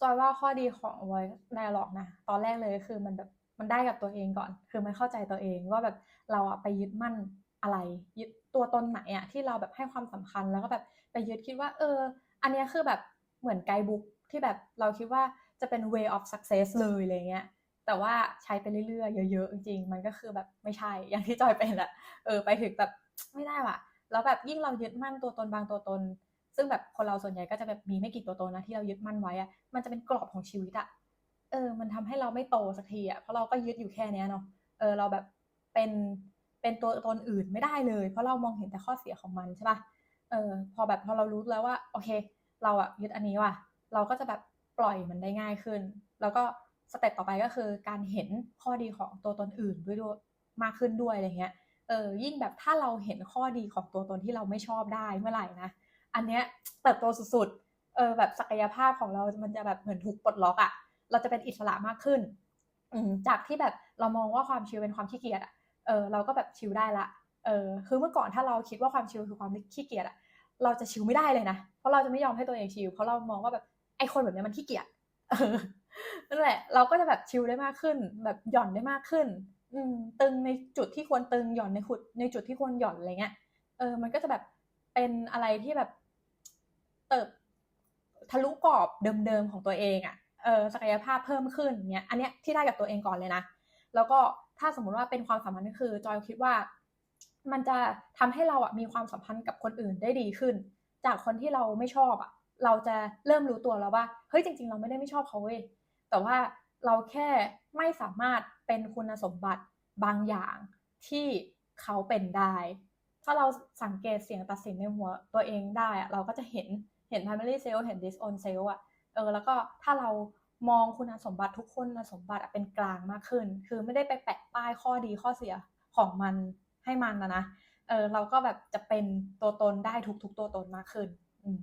จอยว่าข้อดีของ voice dialogue นะ ตอนแรกเลยคือมันแบบมันได้กับตัวเองก่อน คือมันเข้าใจตัวเองว่าแบบเราอะไปยึดมั่นอะไร ยึดตัวตนไหนอะที่เราแบบให้ความสำคัญแล้วก็แบบไปยึดคิดว่า เออ อันนี้คือแบบเหมือนไกด์บุ๊กที่แบบเราคิดว่าจะเป็น way of success เลยอะไรเงี้ย แต่ว่าใช้ไปเรื่อยๆ เยอะๆ จริงๆ มันก็คือแบบไม่ใช่ อย่างที่จอยเป็นอะเออ ไปถึงแบบไม่ได้ว่ะ แล้วแบบยิ่งเรายึดมั่นตัวตนบางตัวตน ซึ่งแบบคนเราส่วนใหญ่ก็จะแบบมีไม่กี่ตัวตนนะที่เรายึดมั่นไว้อะมันจะเป็นกรอบของชีวิตอะเออ มันทำให้เราไม่โตสักทีอะเพราะเราก็ยึดอยู่แค่เนี้ยเนาะเออเราแบบเป็นเป็นตัวตนอื่นไม่ได้เลย เพราะเรามองเห็นแต่ข้อเสียของมันใช่ป่ะเออพอแบบพอเรารู้แล้วว่า โอเค เราอะยึดอันนี้ว่ะเราก็จะแบบปล่อยมันได้ง่ายขึ้น แล้วก็สเต็ปต่อไปก็คือการเห็นข้อดีของตัวตนอื่นด้วยด้วยมากขึ้นด้วยอะไรเงี้ยเออยิ่งแบบถ้าเราเห็นข้อดีของตัวตนที่เราไม่ชอบได้เมื่อไหร่นะ อันเนี้ยเติบโตสุดๆ เออแบบศักยภาพของเรา มันจะแบบเหมือนถูกปลดล็อกอะ่ะ เราจะเป็นอิสระมากขึ้น อืมจากที่แบบเรามองว่าความชิลเป็นความขี้เกียจอะ่ะ เออเราก็แบบชิลได้ละ เออคือเมื่อก่อนถ้าเราคิดว่าความชิลคือความขี้เกียจอะ่ะ เราจะชิลไม่ได้เลยนะ เพราะเราจะไม่ยอมให้ตัวเองชิล เพราะเรามองว่าแบบไอ้คนแบบนี้มันขี้เกียจเออนั่นแหละ เราก็จะแบบชิลได้มากขึ้น แบบหย่อนได้มากขึ้น อืม ตึงในจุดที่ควรตึงหย่อนในขุดในจุดที่ควรหย่อนอะไรเงี้ย เออ มันก็จะแบบเป็นอะไรที่แบบ เติบทะลุกรอบเดิมๆของตัวเองอะ่ะเออศักยภาพเพิ่มขึ้นเนี้ยอันเนี้ยที่ได้กับตัวเองก่อนเลยนะ แล้วก็ถ้าสมมุติว่าเป็นความสัมพันธ์ก็คือจอยคิดว่า มันจะทำให้เราอะมีความสัมพันธ์กับคนอื่นได้ดีขึ้น จากคนที่เราไม่ชอบอะ เราจะเริ่มรู้ตัวแล้วว่าเฮ้ยจริง ๆ เราไม่ได้ไม่ชอบเขาเว้ยแต่ว่าเราแค่ไม่สามารถเป็นคุณสมบัติบางอย่างที่เขาเป็นได้ ถ้าเราสังเกตเสียงตัดสินในหัวตัวเองได้อะเราก็จะเห็น เห็น primary self เห็น disown self อะเออแล้วก็ถ้าเรามองคุณสมบัติทุกคนสมบัติเป็นกลางมากขึ้น คือไม่ได้ไปแปะป้ายข้อดีข้อเสียของมันให้มันนะนะเออเราก็แบบจะเป็นตัวตนได้ทุกๆตัวตนมากขึ้น อืม